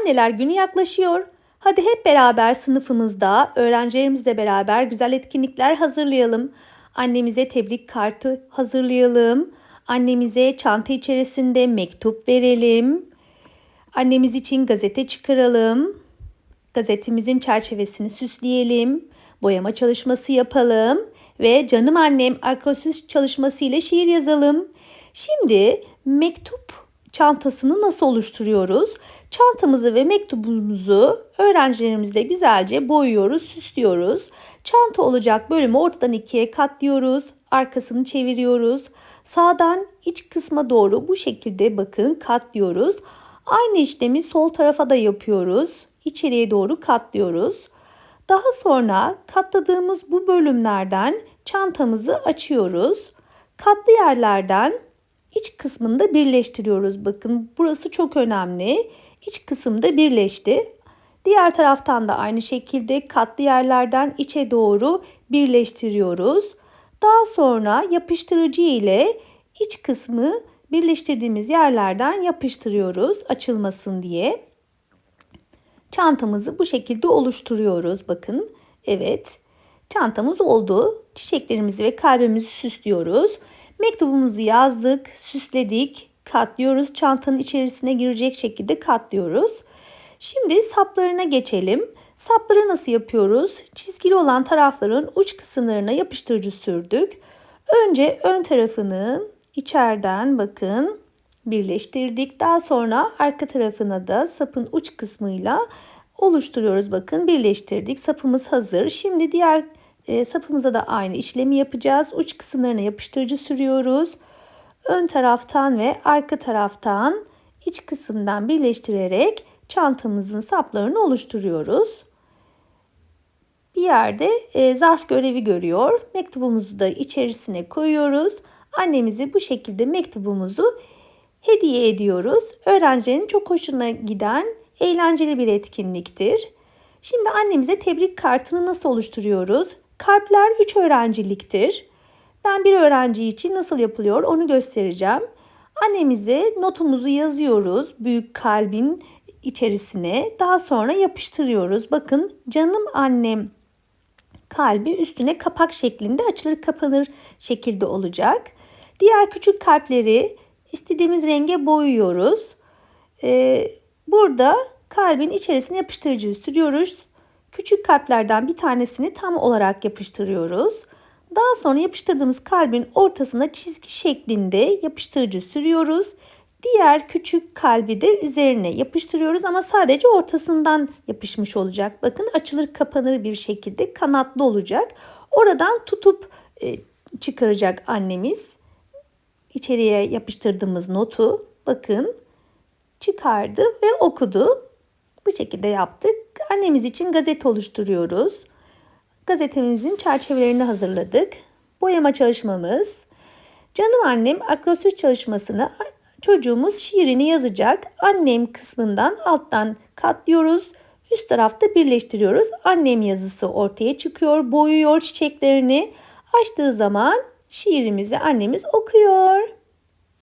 Anneler günü yaklaşıyor. Hadi hep beraber sınıfımızda öğrencilerimizle beraber güzel etkinlikler hazırlayalım. Annemize tebrik kartı hazırlayalım. Annemize çanta içerisinde mektup verelim. Annemiz için gazete çıkaralım. Gazetemizin çerçevesini süsleyelim. Boyama çalışması yapalım ve canım annem akrostiş çalışması ile şiir yazalım. Şimdi mektup çantasını nasıl oluşturuyoruz? Çantamızı ve mektubumuzu öğrencilerimizle güzelce boyuyoruz, süslüyoruz. Çanta olacak bölümü ortadan ikiye katlıyoruz. Arkasını çeviriyoruz. Sağdan iç kısma doğru bu şekilde bakın katlıyoruz. Aynı işlemi sol tarafa da yapıyoruz. İçeriye doğru katlıyoruz. Daha sonra katladığımız bu bölümlerden çantamızı açıyoruz. Katlı yerlerden iç kısmında birleştiriyoruz. Bakın burası çok önemli. İç kısımda birleşti. Diğer taraftan da aynı şekilde katlı yerlerden içe doğru birleştiriyoruz. Daha sonra yapıştırıcı ile iç kısmı birleştirdiğimiz yerlerden yapıştırıyoruz açılmasın diye. Çantamızı bu şekilde oluşturuyoruz. Bakın evet çantamız oldu. Çiçeklerimizi ve kalbimizi süslüyoruz. Mektubumuzu yazdık, süsledik, katlıyoruz. Çantanın içerisine girecek şekilde katlıyoruz. Şimdi saplarına geçelim. Sapları nasıl yapıyoruz? Çizgili olan tarafların uç kısımlarına yapıştırıcı sürdük. Önce ön tarafını içeriden bakın birleştirdik. Daha sonra arka tarafına da sapın uç kısmıyla oluşturuyoruz. Bakın birleştirdik. Sapımız hazır. Şimdi diğer e, sapımıza da aynı işlemi yapacağız. Uç kısımlarına yapıştırıcı sürüyoruz. Ön taraftan ve arka taraftan iç kısımdan birleştirerek çantamızın saplarını oluşturuyoruz. Bir yerde e, zarf görevi görüyor. Mektubumuzu da içerisine koyuyoruz. Annemize bu şekilde mektubumuzu hediye ediyoruz. Öğrencilerin çok hoşuna giden eğlenceli bir etkinliktir. Şimdi annemize tebrik kartını nasıl oluşturuyoruz? Kalpler 3 öğrenciliktir. Ben bir öğrenci için nasıl yapılıyor onu göstereceğim. Annemize notumuzu yazıyoruz büyük kalbin içerisine. Daha sonra yapıştırıyoruz. Bakın canım annem kalbi üstüne kapak şeklinde açılır kapanır şekilde olacak. Diğer küçük kalpleri istediğimiz renge boyuyoruz. Ee, burada kalbin içerisine yapıştırıcıyı sürüyoruz. Küçük kalplerden bir tanesini tam olarak yapıştırıyoruz. Daha sonra yapıştırdığımız kalbin ortasına çizgi şeklinde yapıştırıcı sürüyoruz. Diğer küçük kalbi de üzerine yapıştırıyoruz ama sadece ortasından yapışmış olacak. Bakın açılır kapanır bir şekilde kanatlı olacak. Oradan tutup e, çıkaracak annemiz. İçeriye yapıştırdığımız notu bakın çıkardı ve okudu. Bu şekilde yaptık. Annemiz için gazete oluşturuyoruz. Gazetemizin çerçevelerini hazırladık. Boyama çalışmamız. Canım annem akrostiş çalışmasını çocuğumuz şiirini yazacak. Annem kısmından alttan katlıyoruz. Üst tarafta birleştiriyoruz. Annem yazısı ortaya çıkıyor. Boyuyor çiçeklerini. Açtığı zaman şiirimizi annemiz okuyor.